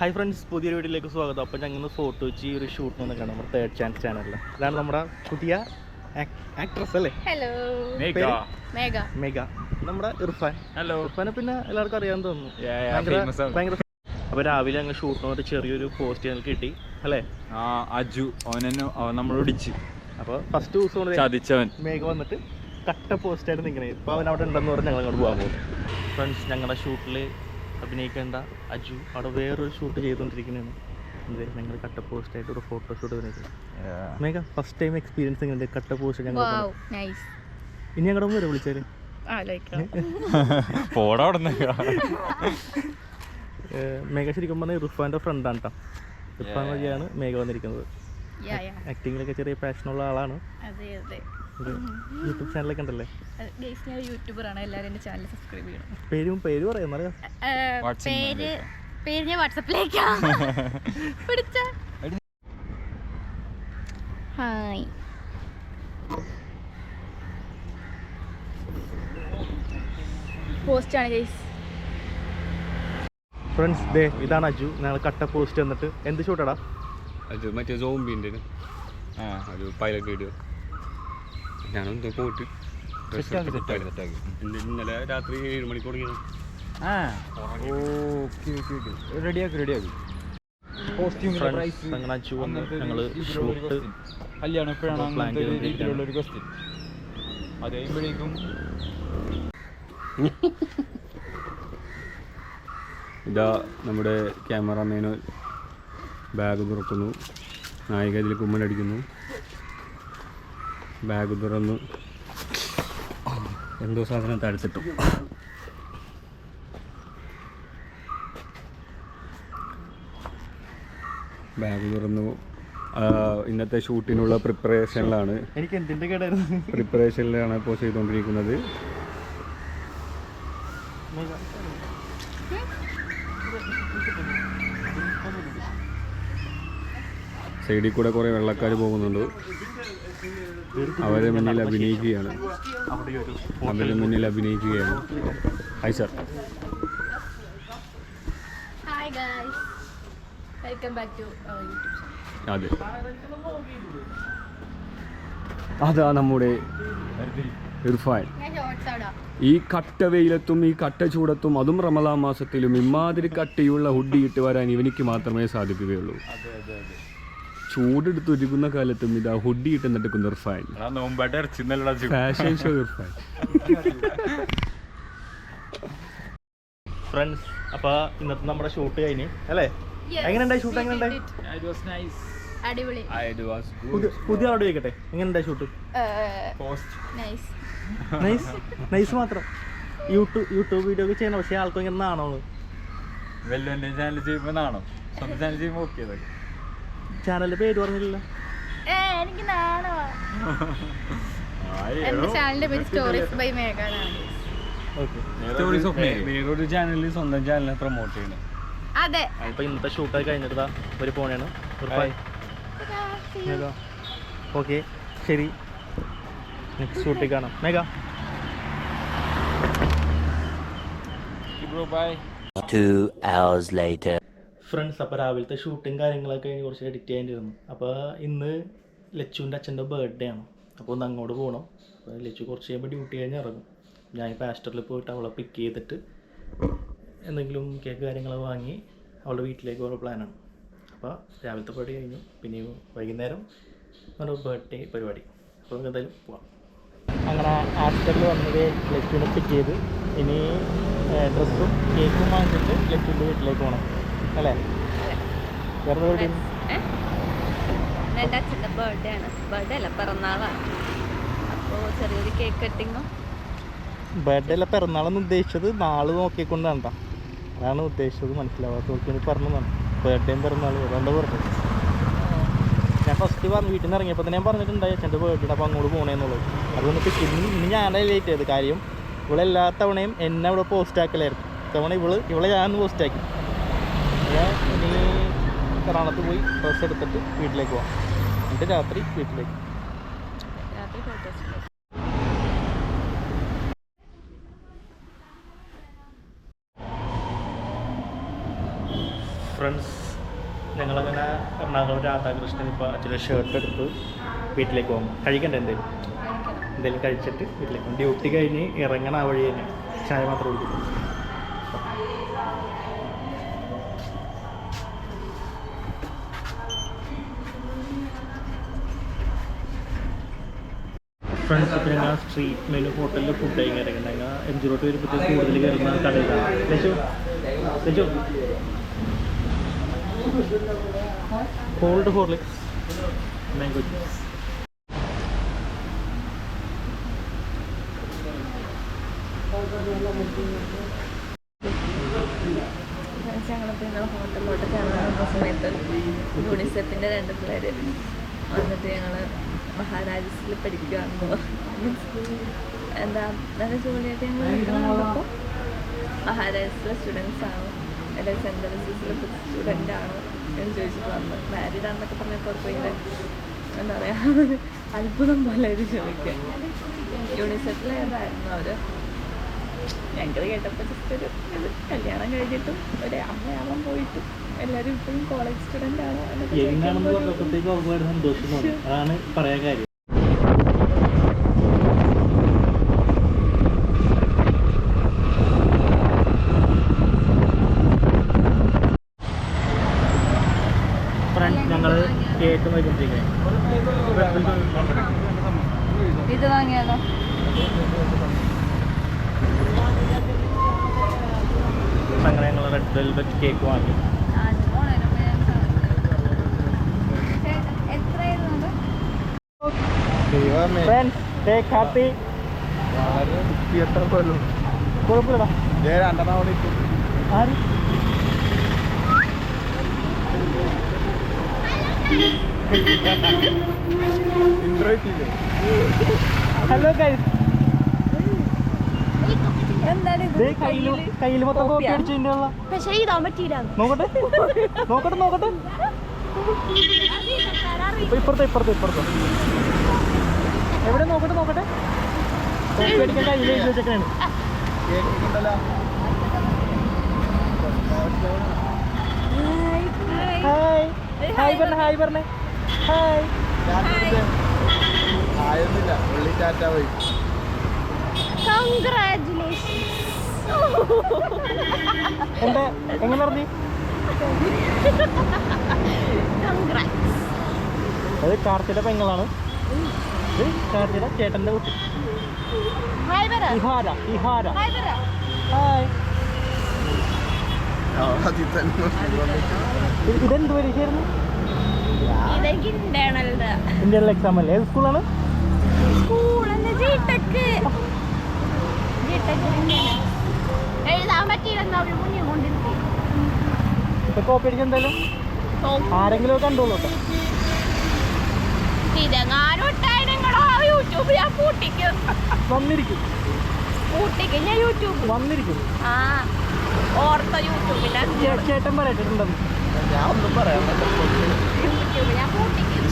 Hi friends പുതിയൊരു വീഡിയോയിലേക്ക് സ്വാഗതം. അപ്പോൾ ഞങ്ങൾ ഫോട്ടോ വെച്ച് ഈ ഒരു ഷൂട്ട് വന്നിട്ടാണ് നമ്മുടെ തേർഡ് ചാൻസ് ചാനലിൽ ഇതാണ് നമ്മുടെ പുതിയ ആക്ട്രസ് അല്ലേ? ഹലോ? മേഘ മെഗ നമ്മുടെ ഇർഫാൻ. ഹലോ ഇർഫാനെ പിന്നെ എല്ലാവർക്കും അറിയാൻ തോന്നുന്നു. ഭയങ്കര അപ്പോൾ രാവിലെ അങ്ങ് ഷൂട്ട് വന്നിട്ട് ചെറിയൊരു പോസ്റ്റ് ഞങ്ങൾക്ക് കിട്ടി അല്ലേ? ആ അജു. അവനെന്നെ അവൻ നമ്മൾ ഇടിച്ച് അപ്പോൾ ഫസ്റ്റ് ദിവസം കൊണ്ട് ചതിച്ചവൻ. മേഘ വന്നിട്ട് കട്ട പോസ്റ്റായിട്ട് നിൽക്കണേ ഇപ്പോൾ അവൻ അവിടെ ഉണ്ടെന്ന് പറഞ്ഞ് ഞങ്ങൾ അങ്ങോട്ട് പോകാൻ പോകും ഫ്രണ്ട്സ് ഞങ്ങളുടെ ഷൂട്ടിൽ അഭിനയിക്കേണ്ട അജു അവിടെ വേറൊരു ഷൂട്ട് ചെയ്തുകൊണ്ടിരിക്കുന്നതാണ് എന്ത് ഞങ്ങൾ കട്ട പോസ്റ്റ് ആയിട്ട് ഒരു ഫോട്ടോ ഷൂട്ട് വന്നിരിക്കുന്നത് മേഘ ഫസ്റ്റ് ടൈം എക്സ്പീരിയൻസ് ഇങ്ങനെ കട്ട പോസ്റ്റ് ഞങ്ങൾ വാവ് നൈസ് ഇനി ഞങ്ങളുടെ വരെ വിളിച്ചാൽ ആലോചിക്കാം പോടാ മേഘ ശരിക്കും പറഞ്ഞാൽ ഫ്രണ്ട് ഫ്രണ്ടാണ് കേട്ടോ ഇർഫാൻ Yeah. വഴിയാണ് മേഘ വന്നിരിക്കുന്നത്. യാ യാ ആക്ടിങ്ങിലൊക്കെ ചെറിയ പാഷനുള്ള ആളാണ്. അതെ അതെ. ഒരു യൂട്യൂബ് ചാനലൊക്കെ ഉണ്ടല്ലേ? ഗൈസ് ഞാൻ യൂട്യൂബറാണ്. എല്ലാവരും എന്റെ ചാനൽ സബ്സ്ക്രൈബ് ചെയ്യണം. പേരും പേര് പറയാം അറിയാം പേര് പേര് ഞാൻ വാട്സപ്പിലേക്കാ പിടിച്ച. ഹായ്. ഗൈസ്. ഫ്രണ്ട്സ് ദേ ഇതാണ് അജു. ഞങ്ങൾ കട്ട പോസ്റ്റ് എന്നിട്ട് എന്ത് ഷൂട്ടടാ അജു മറ്റേ സോംബിന്റെ ആ ഒരു പൈലറ്റ് വീഡിയോ ആക്കി. പോയിട്ട് ഇന്നലെ രാത്രി ഏഴ് മണിക്ക് ആ. Okay okay okay. റെഡിയാക്കി റെഡിയാക്കി Friends, അങ്ങനെ അജു വന്ന് ഞങ്ങൾ ഷൂട്ട് കല്യാണം എപ്പോഴാണ് അങ്ങനത്തെ ഒരു രീതിയിലുള്ള ഒരു ക്വസ്റ്റ്യൻ അത് കഴിയുമ്പോഴേക്കും ഇതാ നമ്മുടെ ക്യാമറാമാന് ബാഗ് തുറക്കുന്നു. നായിക ഇതിൽ കുമ്മലടിക്കുന്നു ബാഗ് തുറന്നു. എന്തോ സാധനം തടുത്തിട്ടു. ബാഗ് തുറന്നു. ഇന്നത്തെ ഷൂട്ടിനുള്ള പ്രിപ്പറേഷനിലാണ്. എനിക്ക് എന്തിന്റെ കേടായിരുന്നു? പ്രിപ്പറേഷനിലാണ് ഇപ്പോൾ ചെയ്തുകൊണ്ടിരിക്കുന്നത്. സൈഡിൽ കൂടെ കുറേ വെള്ളക്കാർ പോകുന്നുണ്ട്. അവരെ മുന്നിൽ അഭിനയിക്കുകയാണ്. അവരുടെ മുന്നിൽ അഭിനയിക്കുകയാണ്. Hi sir hi guys welcome back to YouTube channel അതെ. അതാ നമ്മുടെ ഇർഫാൻ. ഞാൻ ഷോർട്സ് ആടാ. ഈ കട്ട വെയിലത്തും ഈ കട്ട ചൂടത്തും അതും റമദാ മാസത്തിലും ഇമാതിരി കട്ടിയുള്ള ഹുഡി ഇട്ട് വരാൻ ഇവനിക്ക് മാത്രമേ സാധിക്കുകയുള്ളൂ. ചൂടെടുത്ത് ഒരുങ്ങുന്ന കാലത്തും ഇതാ ഹുഡി ഇട്ട് നടക്കുന്ന Irfan fashion show Irfan friends അപ്പൊ ഇന്നത്തെ നമ്മുടെ ഷൂട്ട് കഴിഞ്ഞ് അല്ലേ? എങ്ങനെയുണ്ടായി ഷൂട്ട് എങ്ങനെയുണ്ടായി അടിപൊളി. പുതിയ പുതിയ ആളോട് ചോദിക്കട്ടെ എങ്ങനെയുണ്ടായി ഷൂട്ട് നൈസ് നൈസ് നൈസ് മാത്രം. യൂട്യൂബ് യൂട്യൂബ് വീഡിയോ ഒക്കെ ചെയ്യണം പക്ഷെ ആൾക്കും ഇങ്ങനെ നാണോ വെല്ലുവിന്റെ ചാനൽ ചെയ്യുമ്പോൾ നാണോ. സ്വന്തം ചാനൽ ചെയ്യുമ്പോൾ ഓക്കെ അതൊക്കെ ചാനലിന്റെ പേര് പറഞ്ഞില്ലല്ലോ. എനിക്ക് എന്റെ ചാനലിന്റെ പേര് stories by Megha stories of വേറൊരു ചാനലിൽ സ്വന്തം ചാനലിനെ പ്രൊമോട്ട് ചെയ്യണം. അതെ. ഇപ്പൊ ഇന്നത്തെ ഷൂട്ട് കഴിഞ്ഞിട്ടാ ഒരു പോണേണ്. ഓക്കെ ശരി. നെക്സ്റ്റ് ഷൂട്ടിൽ കാണാം. Megha Two hours later. Friends അപ്പോൾ രാവിലത്തെ ഷൂട്ടും കാര്യങ്ങളൊക്കെ കഴിഞ്ഞ് കുറച്ച് എഡിറ്റ് ചെയ്യേണ്ടിയിരുന്നു അപ്പോൾ ഇന്ന് ലച്ചുവിന്റെ അച്ഛന്റെ ബർത്ത്ഡേ ആണ്. അപ്പോൾ ഒന്ന് അങ്ങോട്ട് പോകണം അപ്പോൾ ലച്ചു കുറച്ച് കഴിയുമ്പോൾ ഡ്യൂട്ടി കഴിഞ്ഞ് ഇറങ്ങും. ഞാൻ പാസ്റ്ററിൽ പോയിട്ട് അവളെ പിക്ക് ചെയ്തിട്ട് എന്തെങ്കിലും കേക്ക് കാര്യങ്ങൾ വാങ്ങി അവളുടെ വീട്ടിലേക്ക് പോകുന്ന പ്ലാനാണ് അപ്പോൾ രാവിലത്തെ പരിപാടി കഴിഞ്ഞു. പിന്നെ വൈകുന്നേരം ഒരു ബർത്ത്ഡേ പരിപാടി. അപ്പോൾ നമുക്ക് എന്തായാലും പോവാം. അങ്ങനെ ആസ്റ്ററിൽ വന്നത് ലച്ചുവിനെ പിക്ക് ചെയ്ത്. ഇനി ഡ്രസ്സും കേക്കും വാങ്ങിച്ചിട്ട് ലച്ചുവിന്റെ വീട്ടിലേക്ക് പോകണം അല്ലേ? വേറെ പരിപാടി? എന്റെ അച്ഛന്റെ ബർത്ത്ഡേ ആണ്. ബർത്ത്ഡേ അല്ല പിറന്നാളാണ്. അപ്പോൾ ചെറിയൊരു കേക്ക് കട്ടിങ്ങും ബർത്ത്ഡേ അല്ല പിറന്നാളെന്ന് ഉദ്ദേശിച്ചത്. നാൾ നോക്കിക്കൊണ്ടാണ് ട്ടോ. അതാണ് ഉദ്ദേശിച്ചത്. മനസ്സിലാവാത്ത നോക്കി പറഞ്ഞതാണ്. ബർത്ത്ഡേയും പിറന്നാളും. അതുകൊണ്ട് പറഞ്ഞത് ഞാൻ ഫസ്റ്റ് പറഞ്ഞു വീട്ടിൽ നിന്ന് ഇറങ്ങിയപ്പോൾ തന്നെ ഞാൻ പറഞ്ഞിട്ടുണ്ടായി അച്ഛന്റെ ബർത്ത്ഡേ അപ്പോൾ അങ്ങോട്ട് പോകണേന്നുള്ളത് അതുകൊണ്ട് പിക്ക് ഇന്ന് ഇന്ന് ഞാനേ ലേറ്റ് ചെയ്ത് കാര്യം ഇവളെല്ലാ തവണയും എന്നെ ഇവിടെ പോസ്റ്റ് ആക്കലായിരുന്നു. തവണ ഇവൾ ഇവളെ ഞാൻ പോസ്റ്റ് ആക്കി. ഞാൻ ഇനി എറണാകുളത്ത് പോയി ഡ്രസ്സ് എടുത്തിട്ട് വീട്ടിലേക്ക് പോകാം എന്നിട്ട് രാത്രി വീട്ടിലേക്ക്. ഫ്രണ്ട്സ് ഞങ്ങളങ്ങനെ എറണാകുളം രാധാകൃഷ്ണൻ ഇപ്പോൾ അച്ഛന്റെ ഷർട്ട് എടുത്ത് വീട്ടിലേക്ക് പോകും. കഴിക്കണ്ടേ എന്തെങ്കിലും എന്തെങ്കിലും കഴിച്ചിട്ട് വീട്ടിലേക്ക് പോകും. ഡ്യൂട്ടി കഴിഞ്ഞ് ഇറങ്ങണ വഴി തന്നെ. ചായ മാത്രം കുടിക്കും. ഫ്രണ്ട്സ് ഒക്കെ ഞങ്ങൾ സ്ട്രീറ്റ് മെനു ഹോട്ടലിൽ ഫുഡ് കഴിക്കാൻ ജി റോട്ട് വരുമ്പോഴത്തേക്ക് കൂടുതൽ കയറുന്ന കടയിലാണ് Lachu Lachu cold Horlicks mango juice ഹോട്ടലിലോട്ട് കയറുന്ന സമയത്ത് യൂണിസെഫിന്റെ രണ്ട് പിള്ളേർ വന്നിട്ട് ഞങ്ങൾ മഹാരാജസിൽ പഠിക്കുകയാണെന്ന് എന്താ നല്ല ജോലിയായിട്ട് ഞങ്ങൾ നിൽക്കുന്നപ്പോൾ മഹാരാജസിലെ സ്റ്റുഡൻസ് ആണ്. അല്ലെ സെന്റ് തെരേസസിലെ സ്റ്റുഡന്റ് ആണ് എന്ന് ചോദിച്ചിട്ട് വന്ന്. മാരീഡ് ആണെന്നൊക്കെ പറഞ്ഞപ്പോൾ ഭയങ്കര എന്താ പറയുക അത്ഭുതം പോലെ ഇത് ചോദിക്കുക. ഏതായിരുന്നു അവർ ഞങ്ങൾ കേട്ടപ്പോൾ ജസ്റ്റ് ഒരു കല്യാണം കഴിഞ്ഞിട്ടും ഒരു അമ്മയാവാൻ പോയിട്ടും എല്ലാവരും ഇപ്പോഴും കോളേജ് സ്റ്റുഡന്റ് ആണോ എന്നൊക്കെ അതാണ് പറയാൻ കാര്യം. ഫ്രണ്ട്സ് ഞങ്ങൾ ഏറ്റവും വൈകുന്നേരം ഇത് വാങ്ങിയാലോ അങ്ങനെ ഞങ്ങൾ റെഡ് വെൽവെറ്റ് കേക്ക് വാങ്ങി. എത്രയായിരുന്നു ഫ്രണ്ട്സ് കേക്ക് ഹാപ്പി കുഴപ്പമില്ലടാ. ആര്? ഹലോ ഗൈസ് കയ്യിൽ മൊത്തം കോപ്പി കോപ്പിയാ? അടിച്ചതിന്റെ ഉള്ള. പക്ഷേ ഇതാൻ പറ്റിയില്ല. നോക്കട്ടെ. നോക്കട്ടെ നോക്കട്ടെ. ഇപ്പൊ ഇപ്പുറത്തെ ഇപ്പുറത്തെ ഇപ്പുറത്തെ. എവിടെ നോക്കട്ടെ നോക്കട്ടെ. കോപ്പി അടിക്കാൻ കയ്യിൽ എഴുതി വെച്ചേക്കാണ്. ഹായ് ഹായ് പറഞ്ഞ ഹായ് പറഞ്ഞേ. ഹായ് ആയിരുന്നില്ല. ഉള്ളി ടാറ്റ പോയി. എന്താ? എങ്ങനെ അറിഞ്ഞു അത് കാർത്തിയുടെ പെങ്ങളാണ്. കാർത്തിയുടെ ചേട്ടന്റെ കുട്ടി. ഇഹാര ഇഹാര. ഹായ് ഇതെന്ത് പരീക്ഷയായിരുന്നു? ഇന്ത്യയിലെ എക്സാം അല്ലേ? ഏത് സ്കൂളാണ്? സ്കൂളിന്റെ ജിടെക് ജിടെക് എഴുതാൻ പറ്റിയില്ലെന്ന് അവർ മുന്നിൽ കൊണ്ടിരുത്തി ഇപ്പൊ കോപ്പി അടിക്കാൻ എന്തായാലും? ആരെങ്കിലും ഒക്കെ കണ്ടോളൂ ഇതെങ്ങാനും യൂട്യൂബ് ഞാൻ പൂട്ടിക്കും. വന്നിരിക്കും. പൂട്ടിക്കും ഞാൻ യൂട്യൂബ് വന്നിരിക്കും. ആ ഓർത്ത ചേട്ടൻ ഞാൻ ഒന്നും പറയാൻ പറ്റില്ല.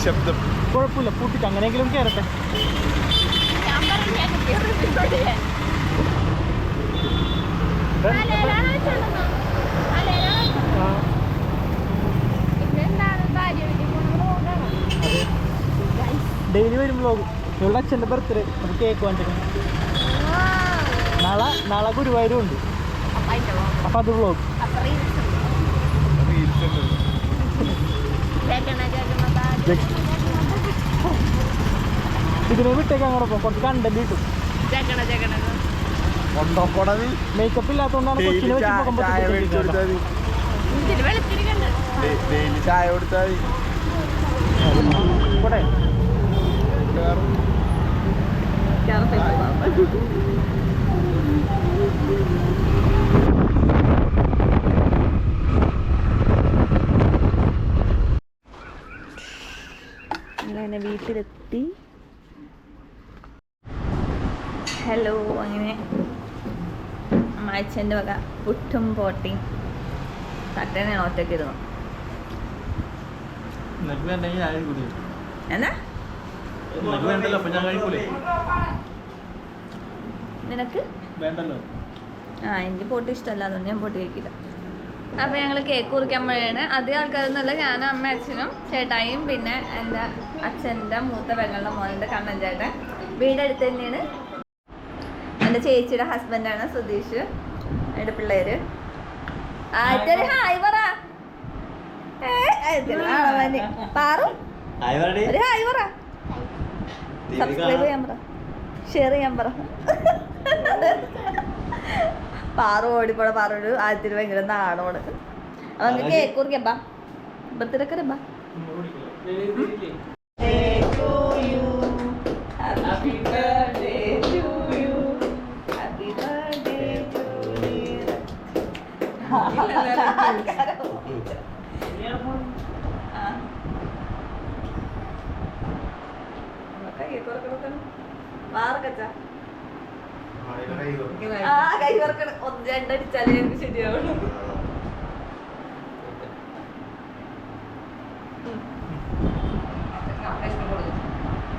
ശബ്ദം. കുഴപ്പമില്ല പൂട്ടിട്ട് അങ്ങനെയെങ്കിലും കയറട്ടെ ഞാൻ പറഞ്ഞു ഞാൻ കുട്ടിയോട് തലയിലാണ് വെച്ചോണ്ടെന്നോ തലയിലാണ് വെച്ചോണ്ടെന്നോ? ആ, പിന്നെന്താണ് ഭാര്യ വീട്ടിൽ കൊണ്ടുപോകണം അതെ ഡെയിലി വരും വ്ലോഗ് ഇവിടെ അച്ഛന്റെ ബർത്ത്ഡേ അത് കേക്ക് വാങ്ങിച്ചിട്ട് നാളെ നാളെ ഗുരുവായൂരും ഉണ്ട്. അപ്പൊ വ്ളോഗ്. അത് ബ്ലോക്ക് ഇതിനെ വിട്ടേക്ക് അങ്ങോട്ടൊപ്പം. കുറച്ച് കണ്ടന്റ് കിട്ടും മേക്കപ്പ് ഇല്ലാത്തതുകൊണ്ടാണ് കൊച്ചിനെ വെച്ച് ചായ കൊടുത്താൽ പോട്ടെ കേറും. അങ്ങനെ വീട്ടിലെത്തി. ഹലോ അങ്ങനെ അച്ഛന്റെ വക പുട്ടും പോട്ടിയും തട്ടനെ ഒറ്റയ്ക്ക് ഇരുന്നു. എന്നാ? വേണ്ടല്ലോ അപ്പം ഞാൻ കഴിക്കൂലേ? നിനക്ക്? വേണ്ടല്ലോ. ആ എനിക്ക് പോട്ട് ഇഷ്ടമല്ല അതുകൊണ്ട് ഞാൻ പോട്ട് കഴിക്കില്ല. അപ്പൊ ഞങ്ങൾ കേക്ക് കുറിക്കാൻ പോയാണ് അധികം ആൾക്കാരൊന്നുമല്ല ഞാനും അമ്മ അച്ഛനും ചേട്ടായും പിന്നെ എന്റെ അച്ഛന്റെ മൂത്ത പെങ്ങളുടെ മോനുണ്ട് കണ്ണൻ ചേട്ടൻ. വീടടുത്ത് തന്നെയാണ്. എന്റെ ചേച്ചിയുടെ ഹസ്ബൻഡാണ് സുധീഷ് എന്റെ പിള്ളേര്. ഒരു ഹായ് പറ. പാറു. ഹായ് പറ. സബ്സ്ക്രൈബ് ചെയ്യാൻ പറ. ഷെയർ ചെയ്യാൻ പറ. പാറു ഓടിപ്പോടെ പാറോട് ആദ്യത്തിന് ഭയങ്കര നാണോട് അപ്പൊ അങ്ങ് കേക്ക് കുറിക്കപ്പാ ബർത്ത്ഡേക്ക് ബാ. Happy birthday to you. Happy birthday to you. ആ. നമുക്ക് കേക്ക് കുറക്കണം വാർക്കച്ചാ ആ കൈ വറക്കണം ഒന്ന് രണ്ടടിച്ചാലേ ഞങ്ങൾക്ക് ശരിയാവുള്ളൂ.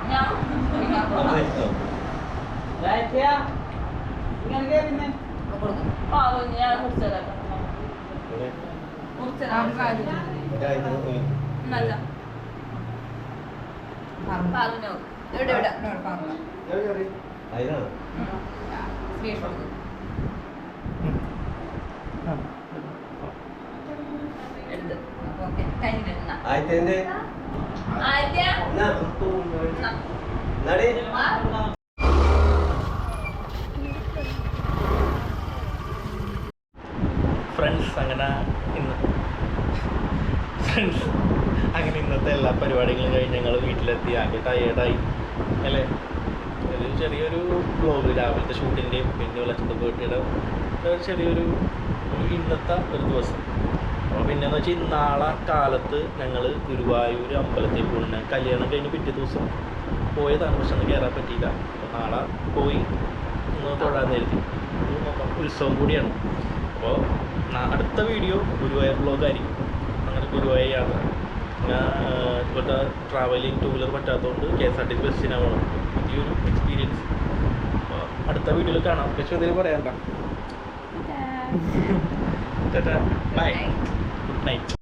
ഞാൻ പാവം ഞാൻ മുറിച്ചതാ മുറിച്ചതാ നല്ല പാറുനോ എവിടെ എവിടെ എടുത്ത് ആദ്യ ഫ്രണ്ട്സ് അങ്ങനെ ഇന്ന്. ഫ്രണ്ട്സ് അങ്ങനെ ഇന്നത്തെ എല്ലാ പരിപാടികളും കഴിഞ്ഞ് ഞങ്ങൾ വീട്ടിലെത്തി. ആകെ ടയേർഡായി അല്ലേ? ഒരു ചെറിയൊരു ബ്ലോഗ് രാവിലത്തെ ഷൂട്ടിന്റെയും പിന്നെ ബർത്ത്ഡേയുടെ ഒരു ചെറിയൊരു ഇന്നത്തെ ഒരു ദിവസം. അപ്പോൾ പിന്നെന്ന് വെച്ചാൽ നാളെ കാലത്ത് ഞങ്ങൾ ഗുരുവായൂർ അമ്പലത്തിൽ പോകുന്ന കല്യാണം കഴിഞ്ഞ് പിറ്റേ ദിവസം പോയതാണ്. പക്ഷെ ഒന്ന് കയറാൻ പറ്റിയില്ല. അപ്പോൾ നാളെ പോയി ഒന്ന് തൊഴാൻ നേരത്തി ഉത്സവം കൂടിയാണ്. അപ്പോൾ അടുത്ത വീഡിയോ ഗുരുവായൂർ ബ്ലോഗായിരിക്കും അങ്ങനെ ഗുരുവായൂർ യാത്ര ഞാൻ ഇപ്പോഴത്തെ ട്രാവലിംഗ് ടൂ വീലർ പറ്റാത്തതുകൊണ്ട് K S R T C ബസ്സിനാണ് പുതിയൊരു എക്സ്പീരിയൻസ് അടുത്ത വീഡിയോയിൽ കാണാം. പക്ഷേ എന്തെങ്കിലും പറയണ്ട ബൈ ഗുഡ് നൈറ്റ്